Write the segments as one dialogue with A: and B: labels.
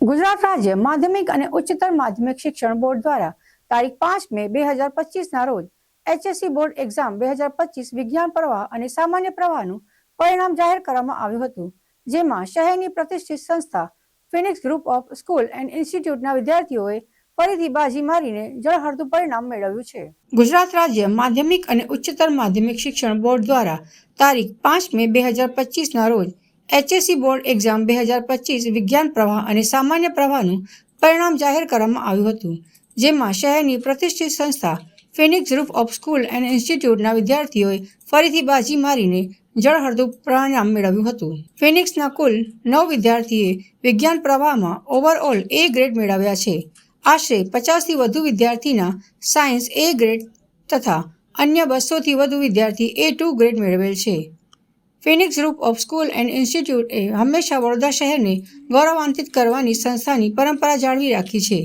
A: ગુજરાત રાજ્ય માધ્યમિક અને ઉચ્ચતર માધ્યમિક શિક્ષણ બોર્ડ દ્વારા તારીખ પાંચ મે બે હજાર પચીસના રોજ એચએસસી e બોર્ડ એક્ઝામ બે હજાર પચીસ વિજ્ઞાન પ્રવાહ અને સામાન્ય પ્રવાહનું પરિણામ જાહેર કરવામાં આવ્યું હતું જેમાં શહેરની પ્રતિષ્ઠિત સંસ્થા Phoenix group of school and ઇન્સ્ટિટ્યૂટના વિદ્યાર્થીઓએ ફરીથી બાજી મારીને જળહળતું પરિણામ મેળવ્યું છે ગુજરાત રાજ્ય માધ્યમિક અને ઉચ્ચતર માધ્યમિક શિક્ષણ બોર્ડ દ્વારા તારીખ પાંચ મે બે હજાર પચીસના રોજ એચએસસી બોર્ડ એક્ઝામ બે હજાર પચીસ વિજ્ઞાન પ્રવાહ અને સામાન્ય પ્રવાહનું પરિણામ જાહેર કરવામાં આવ્યું હતું જેમાં શહેરની પ્રતિષ્ઠિત સંસ્થા Phoenix group of school and ઇન્સ્ટિટ્યૂટના વિદ્યાર્થીઓએ ફરીથી બાજી મારીને જળહળતું પરિણામ મેળવ્યું હતું ફિનિક્સના કુલ નવ વિદ્યાર્થીએ વિજ્ઞાન પ્રવાહમાં ઓવરઓલ એ ગ્રેડ મેળવ્યા છે આશરે પચાસથી વધુ વિદ્યાર્થીના સાયન્સ એ ગ્રેડ તથા અન્ય બસોથી વધુ વિદ્યાર્થી એ ટુ ગ્રેડ મેળવેલ છે Phoenix group of school and institute એ હંમેશા વડોદરા શહેરને ગૌરવાન્વિત કરવાની સંસ્થાની પરંપરા જાળવી રાખી છે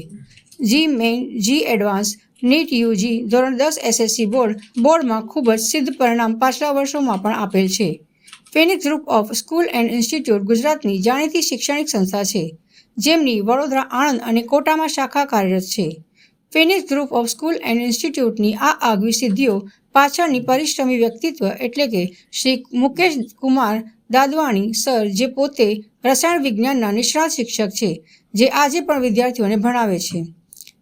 A: JEE main JEE advance NEET UG ધોરણ દસ એસએસસી બોર્ડ બોર્ડમાં ખૂબ જ સિદ્ધ પરિણામ પાછલા વર્ષોમાં પણ આપેલ છે Phoenix group of school and institute ગુજરાતની જાણીતી શૈક્ષણિક સંસ્થા છે જેમની વડોદરા આણંદ અને કોટામાં શાખા કાર્યરત છે Phoenix group of school and ઇન્સ્ટિટ્યૂટની આ આગવી સિદ્ધિઓ પાછળની પરિશ્રમી વ્યક્તિત્વ એટલે કે શ્રી મુકેશ કુમાર દાદવાણી સર જે પોતે રસાયણ વિજ્ઞાનના નિષ્ણાત શિક્ષક છે જે આજે પણ વિદ્યાર્થીઓને ભણાવે છે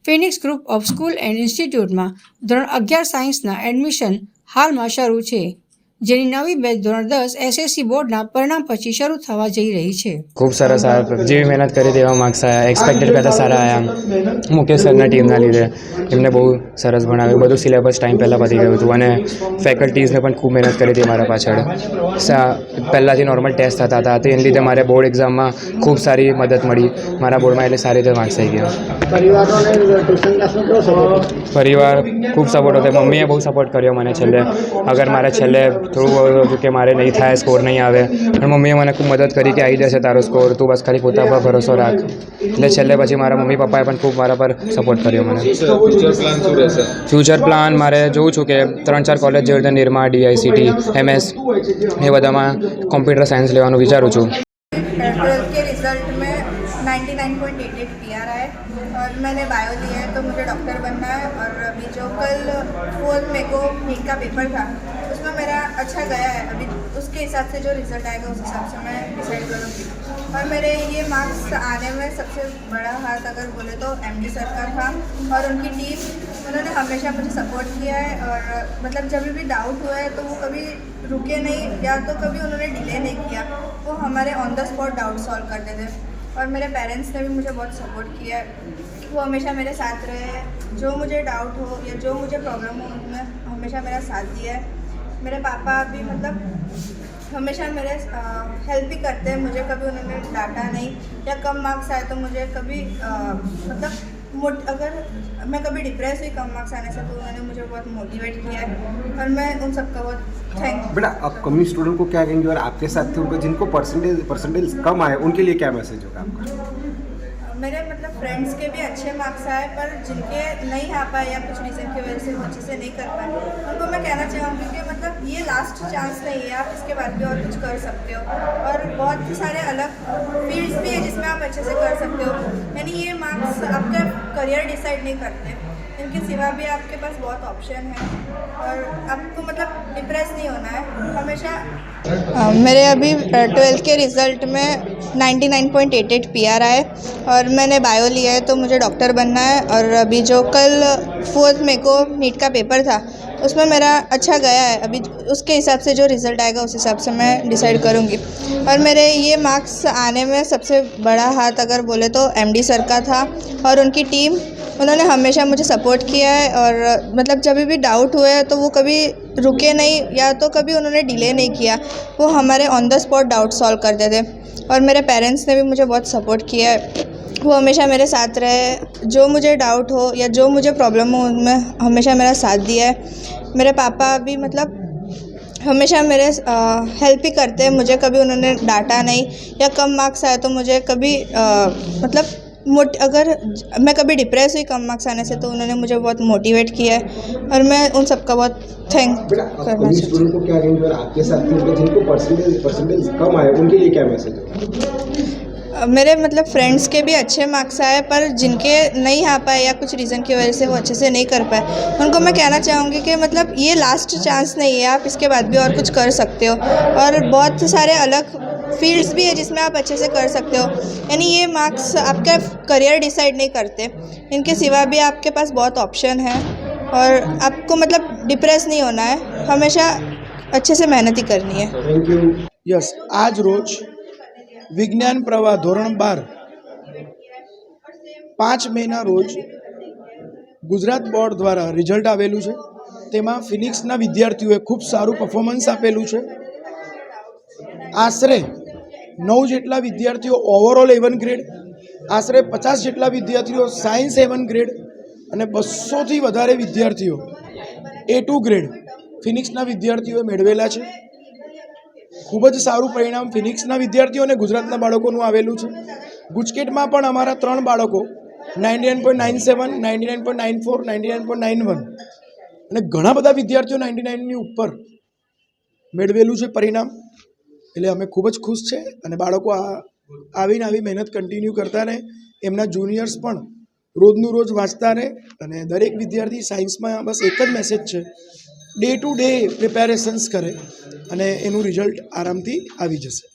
A: Phoenix group of school and ઇન્સ્ટિટ્યૂટમાં ધોરણ અગિયાર સાયન્સના એડમિશન હાલમાં શરૂ છે જેની નવી બેચ ધોરણ દસ એસએસસી બોર્ડના પરિણામ પછી શરૂ થવા જઈ રહી છે
B: ખૂબ સરસ જેવી મહેનત કરી તેવા માર્ક્સ આવ્યા એક્સપેક્ટેડ કરતાં સારા આવ્યા મુકેશ સરના ટીમના લીધે એમને બહુ સરસ ભણાવ્યું બધું સિલેબસ ટાઈમ પહેલાં પતી ગયું હતું અને ફેકલ્ટીઝને પણ ખૂબ મહેનત કરી હતી મારા પાછળ પહેલાંથી નોર્મલ ટેસ્ટ થતા હતા તો એની લીધે મારે બોર્ડ એક્ઝામમાં ખૂબ સારી મદદ મળી મારા બોર્ડમાં એટલે સારી રીતે માર્ક્સ આવી ગયા પરિવાર ખૂબ સપોર્ટ હતો મમ્મીએ બહુ સપોર્ટ કર્યો મને છેલ્લે અગર મારે છેલ્લે થોડું કે મારે નહીં થાય સ્કોર નહીં આવે પણ મમ્મીએ મને ખૂબ મદદ કરી કે આવી જશે તારો સ્કોર તું બસ ખાલી પોતા પર ભરોસો રાખ એટલે છેલ્લે પછી મારા મમ્મી પપ્પાએ પણ ખૂબ મારા પર સપોર્ટ કર્યો મને ફ્યુચર પ્લાન મારે જોઉં છું કે ત્રણ ચાર કોલેજ જેવી રીતે નિર્મા ડીઆઈસીટી એમએસ એ બધામાં કોમ્પ્યુટર સાયન્સ લેવાનું વિચારું છું
C: रिजल्ट में 99.88 पीआर आए और मैंने बायो लिया है तो मुझे डॉक्टर बनना है उसमें मेरा अच्छा गया है अभी उसके हिसाब से जो रिजल्ट आएगा उस हिसाब से मैं डिसाइड करूँगी और मेरे ये मार्क्स आने में सबसे बड़ा हाथ अगर बोले तो डी सर का था और उनकी टीम उन्होंने हमेशा मुझे सपोर्ट किया है और मतलब जब भी डाउट हुआ है तो वो कभी रुके नहीं या तो कभी उन्होंने डिले नहीं किया वो हमारे on the spot doubt solve करते थे और मेरे पेरेंट्स ने भी मुझे बहुत सपोर्ट किया है वो हमेशा मेरे साथ रहे हैं जो मुझे डाउट हो या जो मुझे प्रॉब्लम हो उनमें हमेशा मेरा साथ दिया है मेरे पापा भी मतलब हमेशा मेरे हेल्प भी करते हैं मुझे कभी उन्होंने डांटा नहीं या कम मार्क्स आए तो मुझे कभी आ, मतलब मोट अगर मैं कभी डिप्रेस हुई कम मार्क्स आने से तो उन्होंने मुझे बहुत मोटिवेट किया है और मैं उन सबका बहुत थैंक
D: हाँ। बेटा आप कमी स्टूडेंट को क्या कहेंगे और आपके साथ थे उनको जिनको परसेंटेज परसेंटेज कम आए उनके लिए क्या मैसेज होगा
C: आपका मेरे मतलब फ्रेंड्स के भी अच्छे मार्क्स आए पर जिनके नहीं आ पाए या कुछ रीज़न की वजह से वो अच्छे से नहीं कर पाए उनको मैं कहना चाहूँगी कि मतलब लास्ट चांस नहीं है आप इसके बाद भी और कुछ कर सकते हो और बहुत ही सारे अलग फील्ड्स भी है जिसमें आप अच्छे से कर सकते हो यानी ये मार्क्स आपका करियर डिसाइड नहीं करते इनके सिवा भी आपके पास बहुत ऑप्शन है और आपको मतलब डिप्रेस नहीं होना है हमेशा
E: हाँ, मेरे अभी ट्वेल्थ के रिज़ल्ट में 99.88 नाइन आए और मैंने बायो लिया है तो मुझे डॉक्टर बनना है और अभी जो कल फोर्थ मे को नीट का पेपर था उसमें मेरा अच्छा गया है अभी उसके हिसाब से जो रिज़ल्ट आएगा उस हिसाब से मैं डिसाइड करूँगी और मेरे ये मार्क्स आने में सबसे बड़ा हाथ अगर बोले तो एम सर का था और उनकी टीम उन्होंने हमेशा मुझे सपोर्ट किया है और मतलब जब भी डाउट हुए तो वो कभी रुके नहीं या तो कभी उन्होंने डिले नहीं किया वो हमारे on the spot doubt solve करते थे और मेरे पेरेंट्स ने भी मुझे बहुत सपोर्ट किया है वो हमेशा मेरे साथ रहे जो मुझे डाउट हो या जो मुझे प्रॉब्लम हो उनमें हमेशा मेरा साथ दिया है मेरे पापा भी मतलब हमेशा मेरे हेल्प ही करते हैं मुझे कभी उन्होंने डांटा नहीं या कम मार्क्स आए तो मुझे कभी आ, मतलब मोट अगर मैं कभी डिप्रेस हुई कम मार्क्स आने से तो उन्होंने मुझे बहुत मोटिवेट किया है और मैं उन सबका बहुत थैंक
D: करना स्टूडेंट आपके साथ जिनको परसेंटेज कम आए उनके लिए क्या मैसेज
E: मेरे मतलब फ्रेंड्स के भी अच्छे मार्क्स आए पर जिनके नहीं आ पाए या कुछ रीज़न की वजह से वो अच्छे से नहीं कर पाए उनको मैं कहना चाहूँगी कि मतलब ये लास्ट चांस नहीं है आप इसके बाद भी और कुछ कर सकते हो और बहुत सारे अलग फील्ड्स भी है जिसमें आप अच्छे से कर सकते हो यानी ये मार्क्स आपका करियर डिसाइड नहीं करते इनके सिवा भी आपके पास बहुत ऑप्शन है और आपको मतलब डिप्रेस नहीं होना है हमेशा अच्छे से मेहनत ही करनी है
F: थैंक यू यस आज रोज़ વિજ્ઞાન પ્રવાહ ધોરણ બાર પાંચ મેના રોજ ગુજરાત બોર્ડ દ્વારા રિઝલ્ટ આવેલું છે તેમાં ફિનિક્સના વિદ્યાર્થીઓએ ખૂબ સારું પરફોર્મન્સ આપેલું છે આશરે નવ જેટલા વિદ્યાર્થીઓ ઓવરઓલ એવન ગ્રેડ આશરે પચાસ જેટલા વિદ્યાર્થીઓ સાયન્સ એવન ગ્રેડ અને બસોથી વધારે વિદ્યાર્થીઓ એ ટુ ગ્રેડ ફિનિક્સના વિદ્યાર્થીઓએ મેળવેલા છે ખૂબ જ સારું પરિણામ ફિનિક્સના વિદ્યાર્થીઓ અને ગુજરાતના બાળકોનું આવેલું છે ગુજકેટમાં પણ અમારા ત્રણ બાળકો ninety nine point nine seven ninety nine point nine four ninety nine point nine one અને ઘણા બધા વિદ્યાર્થીઓ નાઇન્ટી નાઇનની ઉપર મેળવેલું છે પરિણામ એટલે અમે ખૂબ જ ખુશ છે અને બાળકો આ આવીને આવી મહેનત કન્ટિન્યુ કરતા રહે એમના જુનિયર્સ પણ રોજનું રોજ વાંચતા રહે અને દરેક વિદ્યાર્થી સાયન્સમાં બસ એક જ મેસેજ છે ડે ટુ ડે પ્રિપેરેશન્સ કરે અને એનું રિઝલ્ટ આરામથી આવી જશે